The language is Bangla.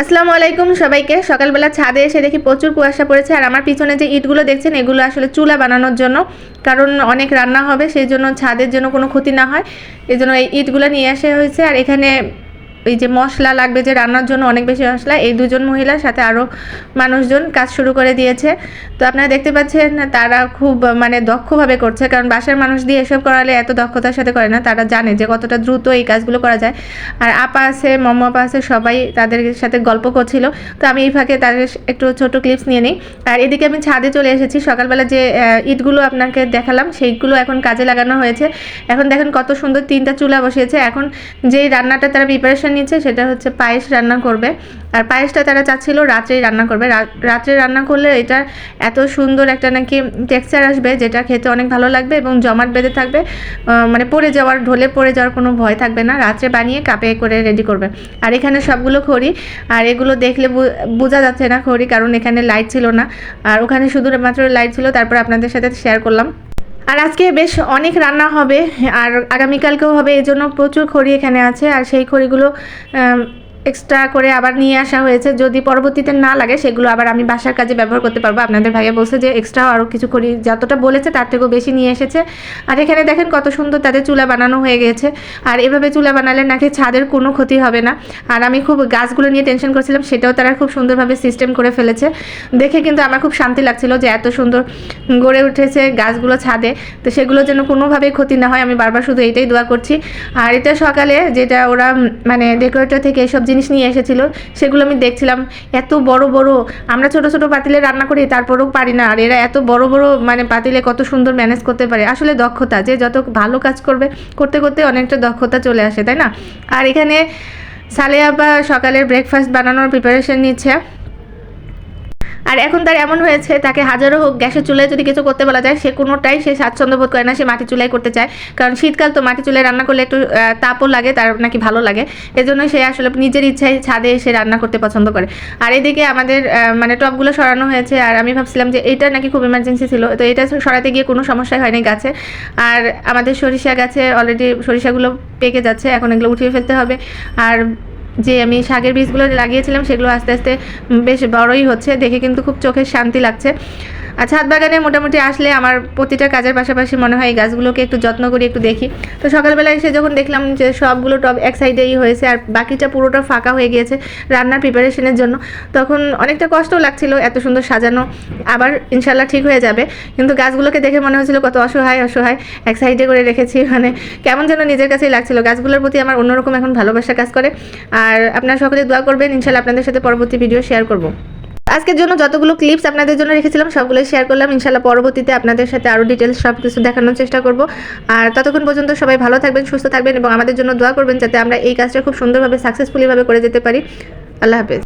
আসসালামু আলাইকুম সবাইকে। সকালবেলা ছাদে এসে দেখি প্রচুর কুয়াশা পড়েছে আর আমার পিছনে যে ইটগুলো দেখছেন, এগুলো আসলে চুলা বানানোর জন্য। কারণ অনেক রান্না হবে, সেই জন্য ছাদের জন্য কোনো ক্ষতি না হয়। এই জন্য এই ইটগুলো নিয়ে আসা হয়েছে আর এখানে এই যে মশলা লাগবে, যে রান্নার জন্য অনেক বেশি মশলা, এই দুজন মহিলার সাথে আরও মানুষজন কাজ শুরু করে দিয়েছে। তো আপনারা দেখতে পাচ্ছেন, তারা খুব মানে দক্ষভাবে করছে, কারণ বাসার মানুষ দিয়ে এসব করালে এত দক্ষতার সাথে করে না, তারা জানে যে কতটা দ্রুত এই কাজগুলো করা যায়। আর আপা আছে মম আপা আছে, সবাই তাদের সাথে গল্প করছিল। তো আমি এই ফাঁকে তাদের একটু ছোট ক্লিপস নিয়ে নিই। আর এদিকে আমি ছাদে চলে এসেছি, সকালবেলা যে ইটগুলো আপনাকে দেখালাম, সেইগুলো এখন কাজে লাগানো হয়েছে। এখন দেখেন কত সুন্দর তিনটা চুলা বসিয়েছে। এখন যেই রান্নাটা তারা প্রিপারেশন নিচ্ছে সেটা হচ্ছে পায়েস রান্না করবে। আর পায়েসটা তারা চাচ্ছিল রাত্রেই রান্না করবে। রাত্রে রান্না করলে এটা এত সুন্দর একটা নাকি টেক্সচার আসবে যেটা খেতে অনেক ভালো লাগবে এবং জমাট বেঁধে থাকবে। মানে পড়ে যাওয়ার, ঢোলে পড়ে যাওয়ার কোনো ভয় থাকবে না। রাত্রে বানিয়ে কাপে করে রেডি করবে। আর এখানে সবগুলো খড়ি, আর এগুলো দেখলে বোঝা যাচ্ছে না খড়ি কারণ এখানে লাইট ছিল না। আর ওখানে শুধু শুধুমাত্র লাইট ছিল, তারপর আপনাদের সাথে শেয়ার করলাম। আর আজকে বেশ অনেক রান্না হবে, আর আগামীকালকেও হবে, এজন্য জন্য প্রচুর খড়ি এখানে আছে, আর সেই খড়িগুলো এক্সট্রা করে আবার নিয়ে আসা হয়েছে। যদি পরবর্তীতে না লাগে, সেগুলো আবার আমি বাসার কাজে ব্যবহার করতে পারব। আপনাদের ভাইয়া বলছে যে এক্সট্রা আরও কিছু করি। যতটা বলেছে, তার থেকেও বেশি নিয়ে এসেছে। আর এখানে দেখেন কত সুন্দর তাদের চুলা বানানো হয়ে গেছে। আর এভাবে চুলা বানালে নাকি ছাদের কোনো ক্ষতি হবে না। আর আমি খুব গাছগুলো নিয়ে টেনশন করছিলাম, সেটাও তারা খুব সুন্দরভাবে সিস্টেম করে ফেলেছে। দেখে কিন্তু আমার খুব শান্তি লাগছিল যে এত সুন্দর গড়ে উঠেছে গাছগুলো ছাদে। তো সেগুলো যেন কোনোভাবেই ক্ষতি না হয়। আমি বারবার শুধু এইটাই দোয়া করছি। আর এটা সকালে যেটা ওরা মানে ডেকোরেটর থেকে এসব জিনিস নিয়ে এসেছিল, সেগুলো আমি দেখছিলাম। এত বড় বড়, আমরা ছোট ছোট পাতিলে রান্না করি, তারপরেও পারি না। আর এরা এত বড় বড় মানে পাতিলে কত সুন্দর ম্যানেজ করতে পারে। আসলে দক্ষতা, যে যত ভালো কাজ করবে, করতে করতে অনেকটা দক্ষতা চলে আসে, তাই না? আর এখানে সালে আবার সকালের ব্রেকফাস্ট বানানোর প্রিপারেশন নিচ্ছে। আর এখন তার এমন হয়েছে, তাকে হাজারো হোক গ্যাসের চুলায় যদি কিছু করতে বলা যায়, সে কোনোটাই সে স্বাচ্ছন্দ্য বোধ করে না, সে মাটি চুলায় করতে চায়। কারণ শীতকাল তো মাটি চুলায় রান্না করলে একটু তাপও লাগে, তার নাকি ভালো লাগে। এজন্য সে আসলে নিজের ইচ্ছায় ছাদে এসে রান্না করতে পছন্দ করে। আর এদিকে আমাদের মানে টপগুলো সরানো হয়েছে, আর আমি ভাবছিলাম যে এইটা নাকি খুব ইমার্জেন্সি ছিল, তো এটা সরাতে গিয়ে কোনো সমস্যা হয়নি গাছে। আর আমাদের সরিষা গাছে অলরেডি সরিষাগুলো পেকে যাচ্ছে, এখন এগুলো উঠিয়ে ফেলতে হবে। আর যে আমি শাকের বীজগুলো লাগিয়েছিলাম সেগুলো আস্তে আস্তে বেশ বড়ই হচ্ছে, দেখে কিন্তু খুব চোখের শান্তি লাগছে। আর ছাদ বাগানে মোটামুটি আসলে আমার প্রতিটা কাজের পাশাপাশি মনে হয় এই গাছগুলোকে একটু যত্ন করি, একটু দেখি। তো সকালবেলা এসে যখন দেখলাম যে সবগুলো টব এক সাইডেই হয়েছে আর বাকিটা পুরোটা ফাঁকা হয়ে গিয়েছে রান্নার প্রিপারেশনের জন্য, তখন অনেকটা কষ্টও লাগছিল এত সুন্দর সাজানো। আবার ইনশাল্লাহ ঠিক হয়ে যাবে। কিন্তু গাছগুলোকে দেখে মনে হচ্ছিল কত অসহায় অসহায়। এক সাইডে করে রেখেছি মানে কেমন যেন নিজের কাছেই লাগছিল। গাছগুলোর প্রতি আমার অন্যরকম এখন ভালোবাসা কাজ করে। আর আপনারা সকলে দোয়া করবেন ইনশাল্লাহ আপনাদের সাথে পরবর্তী ভিডিও শেয়ার করব। আজকের জন্য যতগুলো ক্লিপস আপনাদের জন্য রেখেছিলাম সবগুলো শেয়ার করলাম। ইনশাল্লাহ পরবর্তীতে আপনাদের সাথে আরও ডিটেলস সব কিছু দেখানোর চেষ্টা করব। আর ততক্ষণ পর্যন্ত সবাই ভালো থাকবেন, সুস্থ থাকবেন এবং আমাদের জন্য দোয়া করবেন যাতে আমরা এই কাজটা খুব সুন্দরভাবে সাকসেসফুলিভাবে করে যেতে পারি। আল্লাহ হাফেজ।